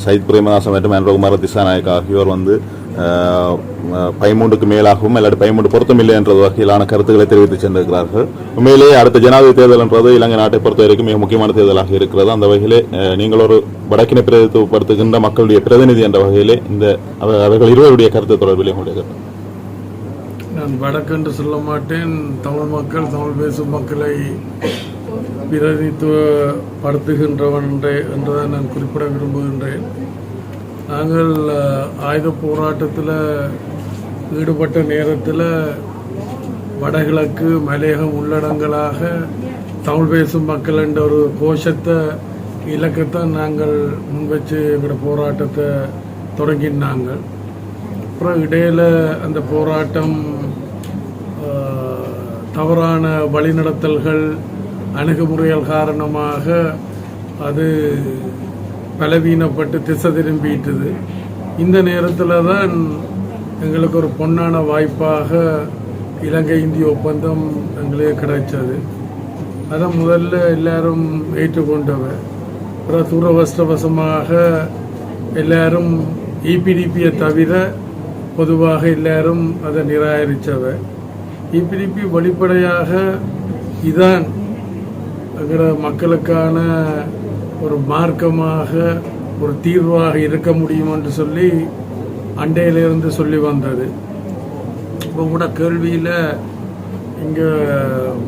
சயித் பிரேமதாசன் மற்றும் அனுரகுமார திசாநாயக் ஆகியோர் வந்து பைமூண்டுக்கு மேலாகவும் இல்லாட்டி பைமூண்டு பொருத்தமில்லை என்ற வகையிலான கருத்துக்களை தெரிவித்து சென்றிருக்கிறார்கள் உண்மையிலேயே அடுத்த ஜனாதிபதி தேர்தல் என்றது இலங்கை நாட்டை பொறுத்த வரைக்கும் மிக முக்கியமான தேர்தலாக இருக்கிறது அந்த வகையிலே நீங்கள் ஒரு வடக்கினை பிரதித்துவப்படுத்துகின்ற மக்களுடைய பிரதிநிதி என்ற வகையிலே இந்த அவர்கள் இருவருடைய கருத்து தொடர்பிலே உங்களுடைய கருத்து நான் வடக்கென்று சொல்ல மாட்டேன். தமிழ் மக்கள் தமிழ் பேசும் மக்களை பிரதிநிதித்துவப்படுத்துகின்றவன் என்றே- என்றுதான் நான் குறிப்பிட விரும்புகின்றேன். நாங்கள் ஆயுத போராட்டத்தில் ஈடுபட்ட நேரத்தில் வடகிழக்கு மலையகம் உள்ளடங்களாக தமிழ் பேசும் மக்கள் என்ற ஒரு கோஷத்தை இலக்கத்தை நாங்கள் முன்வச்சு எங்களோட போராட்டத்தை தொடங்கினாங்க. அப்புறம் இடையில் அந்த போராட்டம் தவறான வழிநடத்தல்கள் அணுகுமுறைகள் காரணமாக அது பலவீனப்பட்டு திசை திரும்பிட்டது இந்த நேரத்தில் தான் எங்களுக்கு ஒரு பொன்னான வாய்ப்பாக இலங்கை இந்திய ஒப்பந்தம் எங்களுக்கு கிடைச்சது. அதை முதல்ல எல்லாரும் ஏற்றுக்கொண்டவர். அப்புறம் துரவஷ்டவசமாக எல்லாரும் இபிடிபியை தவிர பொதுவாக எல்லாரும் அதை நிராகரித்தவ இபிடிபி வெளிப்படையாக இதான் எங்களோட மக்களுக்கான ஒரு மார்க்கமாக ஒரு தீர்வாக இருக்க முடியும் என்று சொல்லி அண்டையிலிருந்து சொல்லி வந்தது. இப்போ கூட கேள்வியில் இங்கே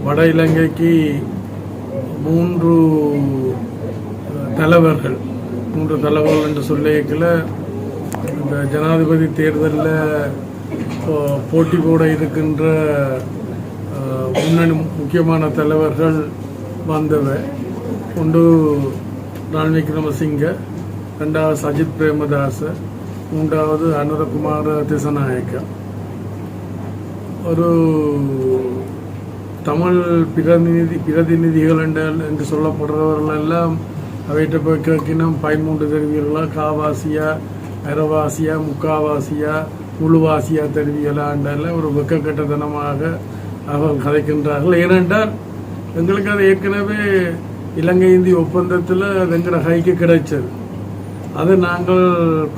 வட இலங்கைக்கு மூன்று தலைவர்கள் மூன்று தலைவர்கள் என்று சொல்லிக்கல இந்த ஜனாதிபதி தேர்தலில் போட்டி போட இருக்கின்ற முன்னணி முக்கியமான தலைவர்கள் வந்தவை. ஒன்று ரணில் விக்ரமசிங்க ரெண்டாவது சஜித் பிரேமதாச மூன்றாவது அனுரகுமார திசநாயக்கம் ஒரு தமிழ் பிரதிநிதி பிரதிநிதிகள் என்று சொல்லப்படுறவர்கள் எல்லாம் அவைகிட்ட போய் கேட்கினோம் பதிமூன்று தெரிவிகளா காவாசியா அரவாசியா முக்காவாசியா முழுவாசியா தெரிவிகளாண்டால ஒரு வெக்கக்கட்டத்தனமாக அவர்கள் கதைக்கின்றார்கள். ஏனென்றால் எங்களுக்கு அது ஏற்கனவே இலங்கை இந்திய ஒப்பந்தத்தில் வெங்கட எங்கிற கிடைச்சது. அதை நாங்கள்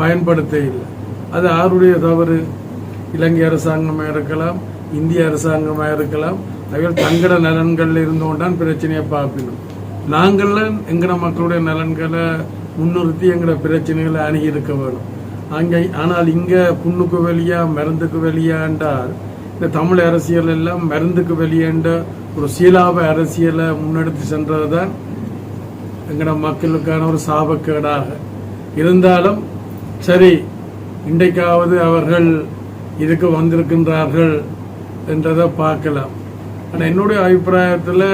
பயன்படுத்த இல்லை. அது யாருடைய தவறு? இலங்கை அரசாங்கமாக இருக்கலாம் இந்திய அரசாங்கமாக இருக்கலாம். அவர்கள் தங்கட நலன்களில் இருந்தோண்டான் பிரச்சனையை பார்ப்பினோம் நாங்கள்லாம் எங்கட மக்களுடைய நலன்களை முன்னிறுத்தி எங்கட பிரச்சனைகளை அணுகி இருக்க வேணும். அங்கே ஆனால் இங்கே புண்ணுக்கு வெளியா மருந்துக்கு வெளியாண்டார் இந்த தமிழ் அரசியல் எல்லாம் மருந்துக்கு வெளியேண்ட ஒரு சீலாப அரசியலை முன்னெடுத்து சென்றது தான் எங்களோட மக்களுக்கான ஒரு சாபக்கேடாக. இருந்தாலும் சரி இன்றைக்காவது அவர்கள் இதுக்கு வந்திருக்கின்றார்கள் என்றதை பார்க்கலாம். ஆனால் என்னுடைய அபிப்பிராயத்தில்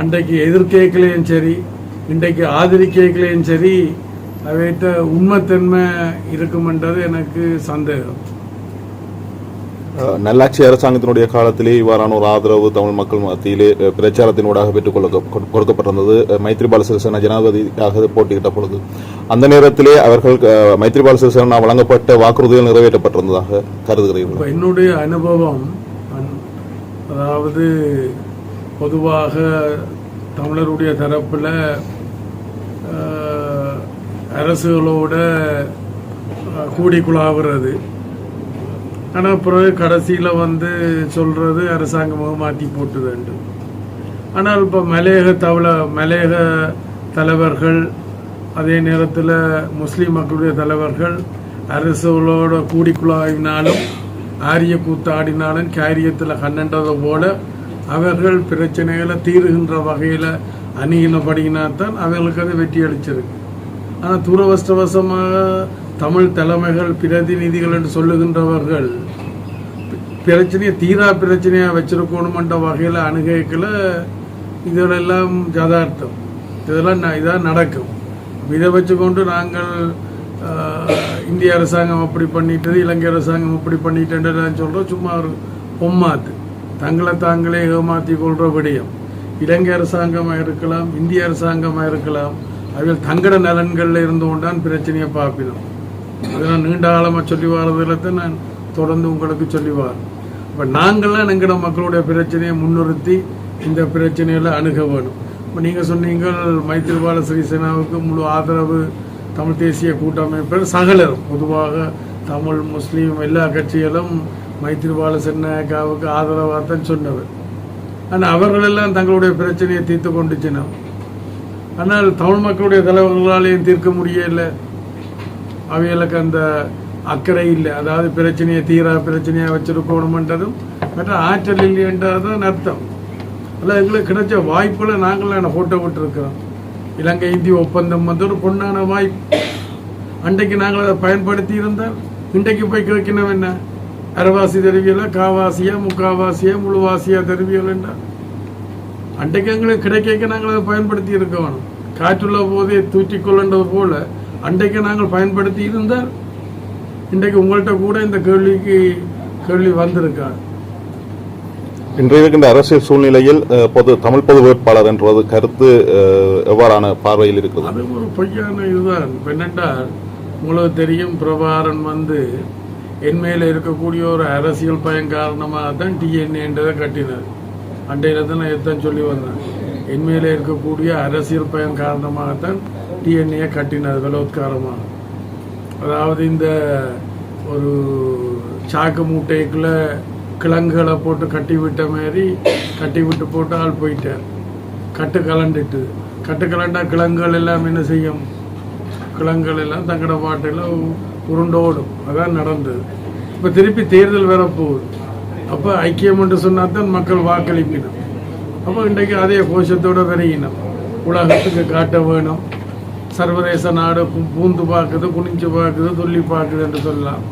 அன்றைக்கு எதிர்கேக்கலையும் சரி இன்றைக்கு ஆதரிக்கலையும் சரி அவைகிட்ட உண்மைத்தன்மை இருக்குமென்றது எனக்கு சந்தேகம். நல்லாட்சி அரசாங்கத்தினுடைய காலத்திலே இவ்வாறான ஒரு ஆதரவு தமிழ் மக்கள் மத்தியிலே பிரச்சாரத்தினூடாக பெற்றுக் கொள்ள கொடு- கொடுக்கப்பட்டிருந்தது. மைத்ரிபால சிறிசேனா ஜனாதிபதியாக போட்டியிட்ட பொழுது அந்த நேரத்திலே அவர்கள் மைத்ரிபால சிறிசேனா வழங்கப்பட்ட வாக்குறுதிகள் நிறைவேற்றப்பட்டிருந்ததாக கருதுகிறீர்கள்? என்னுடைய அனுபவம் அன்- அதாவது பொதுவாக தமிழருடைய தரப்பில் அரசுகளோட கூடி குழாவுறது ஆனால் பிறகு கடைசியில் வந்து சொல்கிறது அரசாங்கமாக மாற்றி போட்டு வேண்டும். ஆனால் இப்போ மலையக தவள மலையக தலைவர்கள் அதே நேரத்தில் முஸ்லீம் மக்களுடைய தலைவர்கள் அரசுகளோட கூடிக்குழாவினாலும் ஆரிய கூத்தாடினாலும் காரியத்தில் கண்ணண்டதை போல அவர்கள் பிரச்சனைகளை தீருகின்ற வகையில் அணுகினபடியினால்தான் அவர்களுக்கு அது வெற்றி அளிச்சிருக்கு. ஆனால் துரவஷ்டவசமாக தமிழ் தலைமைகள் பிரதிநிதிகள் என்று சொல்லுகின்றவர்கள் பிரச்சனையை தீரா பிரச்சனையாக வச்சிருக்கணுமன்ற வகையில் அணுகைக்கில் இதெல்லாம் யதார்த்தம். இதெல்லாம் ந- இதான் நடக்கும். இதை வச்சுக்கொண்டு நாங்கள் இந்திய அரசாங்கம் அப்படி பண்ணிட்டது இலங்கை அரசாங்கம் அப்படி பண்ணிட்டேன் சொல்கிறோம் சும்மா ஒரு பொம்மாத்து. தங்களை தாங்களே ஏமாற்றி கொள்கிற விடயம். இலங்கை அரசாங்கமாக இருக்கலாம் இந்திய அரசாங்கமாக இருக்கலாம் அதில் தங்கட நலன்களில் இருந்து கொண்டான் பிரச்சனையை பார்ப்பினோம். அதெல்லாம் நீண்ட காலமாக சொல்லி வரதில் தான் நான் தொடர்ந்து உங்களுக்கு சொல்லி வரேன் இப்போ நாங்கள்லாம் எங்கட மக்களுடைய பிரச்சனையை முன்னிறுத்தி இந்த பிரச்சனையில் அணுக வேணும். இப்போ நீங்கள் சொன்னீங்கள் மைத்திரிபால சிறிசேனாவுக்கு முழு ஆதரவு தமிழ் தேசிய கூட்டமைப்பில் சகலரும் பொதுவாக தமிழ் முஸ்லீம் எல்லா கட்சிகளும் மைத்திரிபால சின்னக்காவுக்கு ஆதரவாக தான் சொன்னவர் ஆனால் அவர்களெல்லாம் தங்களுடைய பிரச்சனையை தீர்த்து கொண்டுச்சினோம் ஆனால் தமிழ் மக்களுடைய தலைவர்களாலேயும் தீர்க்க முடியல. அவைகளுக்கு அந்த அக்கறை இல்லை. அதாவது பிரச்சனையை தீரா பிரச்சனையாக வச்சிருக்கணுமென்றதும் மற்ற ஆற்றல் இல்லைன்றதுதான் அர்த்தம். அதில் எங்களுக்கு கிடைச்ச வாய்ப்பில் நாங்கள் ஃபோட்டோ விட்டுருக்கிறோம். இலங்கை இந்திய ஒப்பந்தம் வந்து ஒரு பொன்னான வாய்ப்பு. அன்றைக்கு நாங்கள் அதை பயன்படுத்தி இருந்தால் இன்றைக்கு போய் கேட்கணும் என்ன? அரைவாசி தருவியலா காவாசியா முக்காவாசியா முழுவாசியா தருவியல் என்றால்? அன்றைக்கு எங்களுக்கு கிடைக்க நாங்கள் அதை பயன்படுத்தி இருக்க வேணும் காற்றுள்ள போதே தூற்றிக்கொள்ளன்றது போல அன்றைக்கு நாங்கள் பயன்படுத்தி இருந்தால் இன்றைக்கு உங்கள்கிட்ட கூட இந்த கேள்விக்கு கேள்வி வந்திருக்காது. இன்றைய இருக்கின்ற அரசியல் சூழ்நிலையில் பொது தமிழ் பொது வேட்பாளர் என்றது கருத்து எவ்வாறான பார்வையில் இருக்குது அது ஒரு பொய்யான இதுதான். என்னென்றால் உங்களுக்கு தெரியும் பிரபாரன் வந்து என் மேல இருக்கக்கூடிய ஒரு அரசியல் பயன் காரணமாக தான் டிஎன்ஏன்றதை கட்டினார். அண்டையில் தான் நான் எத்தான் சொல்லி வந்தேன். என்மையில் இருக்கக்கூடிய அரசியல் பயன் காரணமாகத்தான் டிஎன்ஏ கட்டினார் பலோத்காரமாக. அதாவது இந்த ஒரு சாக்கு மூட்டைக்குள்ளே கிழங்குகளை போட்டு கட்டி விட்ட மாதிரி கட்டி விட்டு போட்டு ஆள் போயிட்டார். கட்டு கலண்டுட்டு. கட்டு கலண்டா கிழங்குகள் எல்லாம் என்ன செய்யும்? கிழங்குகள் எல்லாம் தங்கட பாட்டையில் உருண்டோடும். அதான் நடந்தது. இப்போ திருப்பி தேர்தல் வரப்போகுது. அப்போ ஐக்கியம் என்று சொன்னால் தான் மக்கள் வாக்களிப்பினம் அப்போ இன்றைக்கு அதே கோஷத்தோட விரையினம் உலகத்துக்கு காட்ட வேணும். சர்வதேச நாடு பூந்து பார்க்குது குனிஞ்சு பார்க்குது துள்ளி பார்க்குது என்று சொல்லலாம்.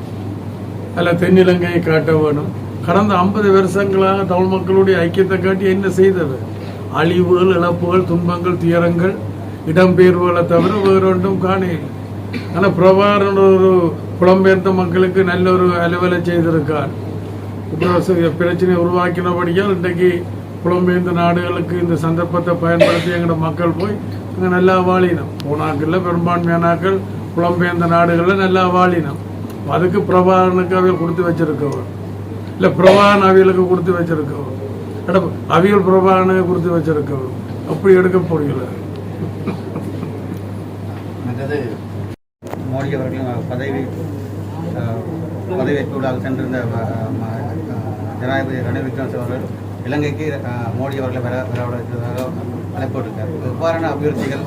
அதில் தென்னிலங்கையை காட்ட வேணும். கடந்த ஐம்பது வருஷங்களாக தமிழ் மக்களுடைய ஐக்கியத்தை காட்டி என்ன செய்தது? அழிவுகள் இழப்புகள் துன்பங்கள் துயரங்கள் இடம்பெயர்வுகளை தவிர வேறொன்றும் காணையில் ஆனால் பிரபாரன் ஒரு புலம்பெயர்ந்த மக்களுக்கு நல்ல ஒரு அலுவலை செய்திருக்கார். பிரச்சனை உருவாக்கினபடியால் இன்றைக்கு புலம்பெயர்ந்த நாடுகளுக்கு இந்த சந்தர்ப்பத்தை பயன்படுத்தி எங்களோட மக்கள் போய் அங்கே நல்லா வாழினோம். போனாக்களில் பெரும்பான்மையானாக்கள் புலம்பெயர்ந்த நாடுகளில் நல்லா வாழினோம். அதுக்கு பிரபாகரனுக்கு அவியல் கொடுத்து வச்சிருக்கவர். இல்லை பிரபாகரன் அவியலுக்கு கொடுத்து வச்சிருக்கவர். அவியல் பிரபாகரனுக்கு கொடுத்து வச்சிருக்கவர். அப்படி எடுக்க போடுகிற மோடி அவர்களும் பதவி பதவியேற்பு விழாவில் சென்றிருந்த ஜனாதிபதி ரணில் விக்ரமசிங் அவர்கள் இலங்கைக்கு மோடி அவர்களை வர வரவழைத்ததாக அழைப்பு விட்டிருக்கார் எவ்வாறான அபிவிருத்திகள்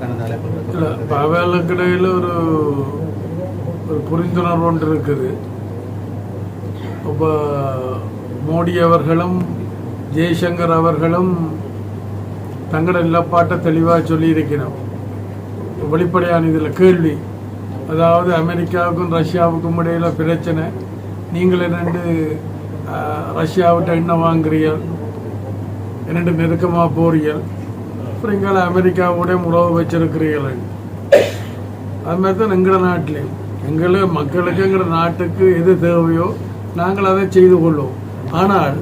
கடந்த அழைப்பு அவர்களுக்கிடையில் ஒரு ஒரு புரிந்துணர்வு ஒன்று இருக்குது. இப்போ மோடி அவர்களும் ஜெய்சங்கர் அவர்களும் தங்களோட நிலப்பாட்டை தெளிவாக சொல்லியிருக்கிறோம் வெளிப்படையான இதில் கேள்வி. அதாவது அமெரிக்காவுக்கும் ரஷ்யாவுக்கும் இடையில பிரச்சனை. நீங்கள் என்னென்று ரஷ்யாவிட்ட எண்ணெய் வாங்குறீர்கள் இரண்டு நெருக்கமாக போறியல் அப்புறம் எங்களை அமெரிக்காவோட உறவு வச்சிருக்கிறீர்கள். அது மாதிரி தான் எங்களோட நாட்டிலையும் எங்களை மக்களுக்கு எங்களோட நாட்டுக்கு எது தேவையோ நாங்கள் அதை செய்து கொள்வோம். ஆனால்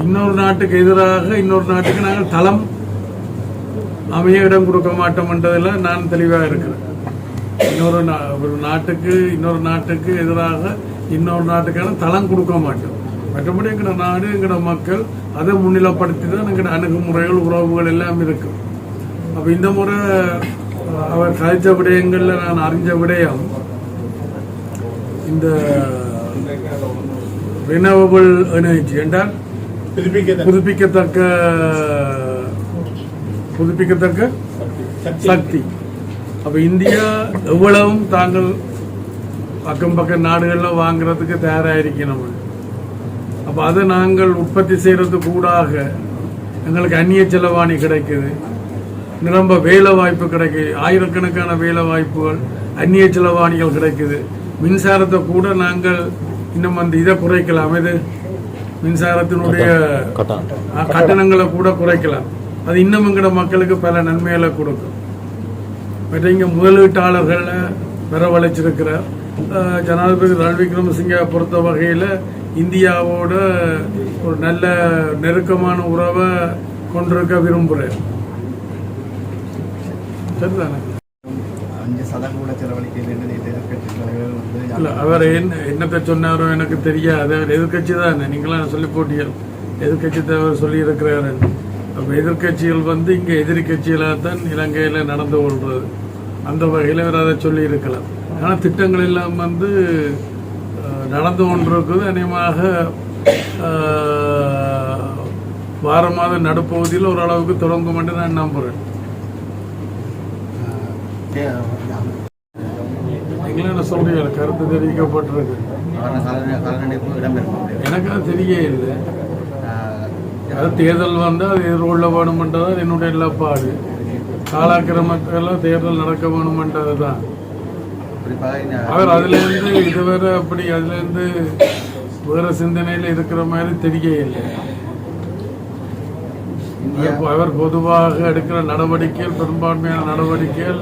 இன்னொரு நாட்டுக்கு எதிராக இன்னொரு நாட்டுக்கு நாங்கள் தளம் அமைய இடம் கொடுக்க மாட்டோம்ன்றதில் நான் தெளிவாக இருக்கிறேன். இன்னொரு நா- ஒரு நாட்டுக்கு இன்னொரு நாட்டுக்கு எதிராக இன்னொரு நாட்டுக்கான தளம் கொடுக்க மாட்டோம். மற்றபடி எங்களோட நாடு எங்களோட மக்கள் அதை முன்னிலைப்படுத்தி தான் எங்களோட அணுகுமுறைகள் உறவுகள் எல்லாம் இருக்கும் அப்போ இந்த முறை அவர் கழித்த விடயங்களில் நான் அறிஞ்ச விடயம் இந்த ரினவபிள் எனர்ஜி என்றால் புதுப்பிக்கத்தக்க புதுப்பிக்கத்தக்க சக்தி. அப்ப இந்தியா எவ்வளவும் தாங்கள் பக்கம் பக்கம் நாடுகள்ல வாங்குறதுக்கு தயாராயிருக்கணும். அப்ப அதை நாங்கள் உற்பத்தி செய்யறதுக்கு கூடாக. எங்களுக்கு அந்நிய செலவாணி கிடைக்குது. நிரம்ப வேலை வாய்ப்பு கிடைக்குது. ஆயிரக்கணக்கான வேலை வாய்ப்புகள் அந்நிய செலவாணிகள் கிடைக்குது. மின்சாரத்தை கூட நாங்கள் இன்னும் அந்த இதை குறைக்கலாம். இது மின்சாரத்தினுடைய கட்டணங்களை கூட குறைக்கலாம். அது இன்னும் எங்கட மக்களுக்கு பல நன்மைகளை கொடுக்கும். மற்ற இங்க முதலீட்டாளர்களை வரவழைச்சிருக்கிறார். ஜனாதிபதி ரணில் விக்ரமசிங்க பொறுத்த வகையில இந்தியாவோட ஒரு நல்ல நெருக்கமான உறவை கொண்டிருக்க விரும்புகிறேன். சரிதானே? இல்ல அவர் என்ன என்னத்தை சொன்னாரோ எனக்கு தெரியாது. அவர் எதிர்கட்சி தானே? நீங்களாம் சொல்லி போட்டீர்கள். எதிர்கட்சி தலைவர் சொல்லி இருக்கிறாரு. அப்ப எதிர்கட்சிகள் வந்து இங்க எதிரி கட்சிகளாக தான் இலங்கையில நடந்து கொள்றது. அந்த வகையில் இவர் அதை சொல்லி இருக்கலாம். ஆனால் திட்டங்கள் எல்லாம் வந்து நடந்து கொண்டிருக்கிறது அநேகமாக வார மாத நடுப்பகுதியில் ஓரளவுக்கு தொடங்கும் என்று நான் நம்புகிறேன் நீங்களும் என்ன சொல்றீங்க? கருத்து தெரிவிக்கப்பட்டிருக்கு. காலநடை எனக்கு அது தெரிய இல்லை. ஆஹ், அது தேர்தல் வந்தால் அது எதிர்கொள்ள வேணுமென்றதான் என்னுடைய நிலப்பாடு. காலாக்கிரமத்தெல்லாம் தேர்தல் நடக்க வேணுமென்றது தான் குறிப்பாக அவர் அதுலேருந்து இதுவரை அப்படி அதுலேருந்து வேற சிந்தனையில் இருக்கிற மாதிரி தெரியல அவர் பொதுவாக எடுக்கிற நடவடிக்கைகள் பெரும்பான்மையான நடவடிக்கைகள்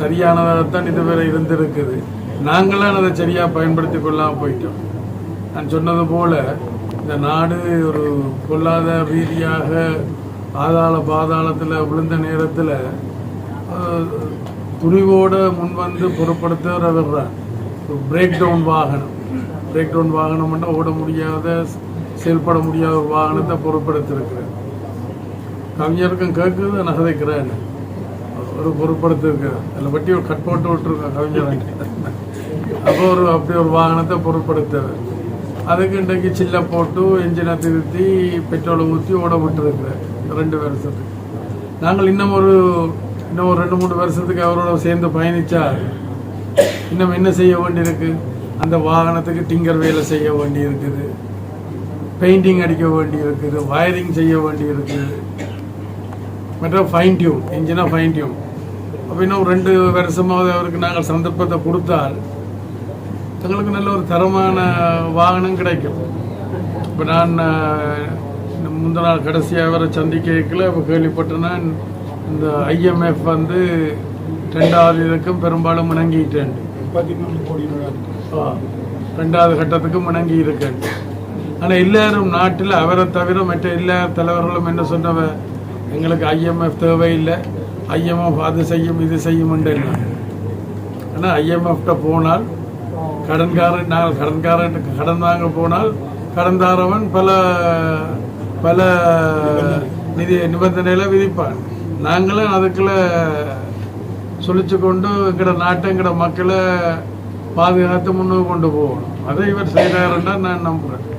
சரியானதாகத்தான் இதுவரை இருந்திருக்குது. நாங்களாம் அதை சரியாக பயன்படுத்தி கொள்ளாமல் போயிட்டோம். நான் சொன்னது போல இந்த நாடு ஒரு பொருளாதார ரீதியாக ஆதாள பாதாளத்தில் விழுந்த நேரத்தில் துணிவோடு முன் வந்து பொருட்படுத்துகிற ஒரு பிரேக் டவுன் வாகனம். பிரேக் டவுன் வாகனம்னா ஓட முடியாத செயல்பட முடியாத ஒரு வாகனத்தை பொருட்படுத்திருக்கிறார். கவிஞருக்கும் கேட்குது நகதைக்கிறேன் ஒரு பொருட்படுத்திருக்கிறேன் அதில் பற்றி ஒரு கட் போட்டு விட்டுருக்கேன் கவிஞர் அப்போ ஒரு அப்படி ஒரு வாகனத்தை பொருட்படுத்துறது அதுக்கு இன்றைக்கு சில்லை போட்டு என்ஜினை திருத்தி பெட்ரோலை ஊற்றி ஓட விட்டுருக்குறேன் ரெண்டு வருஷத்துக்கு. நாங்கள் இன்னும் ஒரு இன்னும் ஒரு ரெண்டு மூணு வருஷத்துக்கு அவரோட சேர்ந்து பயணிச்சா இன்னும் என்ன செய்ய வேண்டியிருக்கு? அந்த வாகனத்துக்கு டிங்கர் வேலை செய்ய வேண்டி இருக்குது பெயிண்டிங் அடிக்க வேண்டி இருக்குது வயரிங் செய்ய வேண்டி இருக்குது மற்ற ஃபைன் டியூன் இன்ஜினாக ஃபைன் டியூன் அப்போ இன்னும் ரெண்டு வருஷமாவது அவருக்கு நாங்கள் சந்தர்ப்பத்தை கொடுத்தால் தங்களுக்கு நல்ல ஒரு தரமான வாகனம் கிடைக்கும். இப்போ நான் முந்த முந்தின நாள் கடைசியாக வர சந்திக்கல இப்போ கேள்விப்பட்டேன்னா இந்த ஐஎம்எஃப் வந்து ரெண்டாவது இதுக்கும் பெரும்பாலும் முணங்கிட்டேன் ஆ, ரெண்டாவது கட்டத்துக்கு முணங்கி இருக்கேன் ஆனால் எல்லாரும் நாட்டில் அவரை தவிர மற்ற எல்லா தலைவர்களும் என்ன சொன்னவ எங்களுக்கு ஐஎம்எஃப் தேவையில்லை. ஐஎம்எஃப் அது செய்யும் இது செய்யும் ஆனால் ஐஎம்எஃப்ட போனால் கடன்காரன் நாங்கள் கடன்காரன் கடன் வாங்க போனால் கடன் தாரவன் பல பல நிதி நிபந்தனைகளை விதிப்பான். நாங்களும் அதுக்குள்ள சொல்லிச்சு கொண்டு எங்கட நாட்டை எங்கட மக்களை பாதுகாத்து முன்னுக்கு கொண்டு போகணும். அதை இவர் செய்கிறாருன்னா நான் நம்புகிறேன்